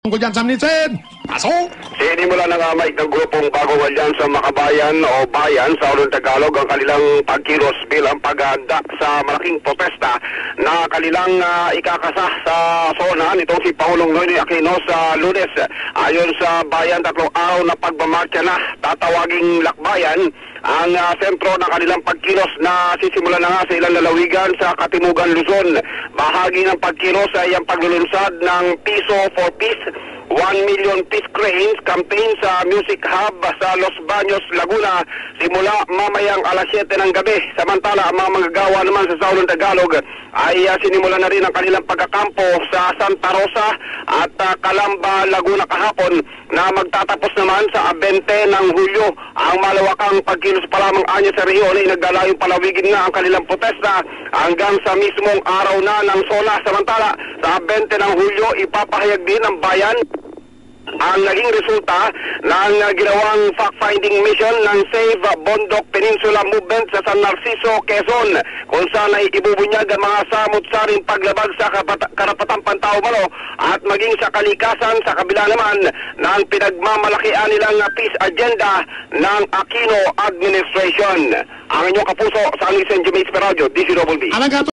Tungkol dyan sa Minitsin! Pasok! Sinimula na nga Mike ng grupong Bagong Alyansa Makabayan o Bayan sa Ulong Tagalog ang kanilang pagkilos bilang paghahanda sa malaking protesta na kanilang uh, ikakasa sa zona nitong si Paulong Noynoy Aquino sa lunes. Ayon sa bayan, tatlong araw na pagmamarcha na tatawaging lakbayan ang uh, sentro ng kanilang pagkilos na sisimula na nga sa ilang lalawigan sa Katimugan, Luzon. Bahagi ng pagkilos ay ang paglulunsad ng Piso for Peace 1 million peace cranes campaign sa Music Hub sa Los Baños, Laguna simula mamayang alas 7 ng gabi. Samantala, ang mga magagawa naman sa Saulong Tagalog ay uh, sinimula na rin ang kanilang pagkakampo sa Santa Rosa at uh, Calamba, Laguna kahapon na magtatapos naman sa 20 ng Hulyo. Ang malawakang pagkilos pa lamang anya sa Rio ay nagdalayong palawigin nga ang kanilang protesta hanggang sa mismong araw na ng SOLA. Samantala, sa 20 ng Hulyo, ipapahayag din ng bayan ang naging resulta ng uh, ginawang fact-finding mission ng Save Bondok Peninsula Movement sa San Narciso, Quezon kung saan ay ibubunyag ang mga samot-saring paglabag sa karapatang pantao-malo at maging sa kalikasan sa kabila naman ng pinagmamalakian nilang peace agenda ng Aquino Administration. Ang inyong kapuso sa Anglisan Jimays Radio, DCWB. Alaga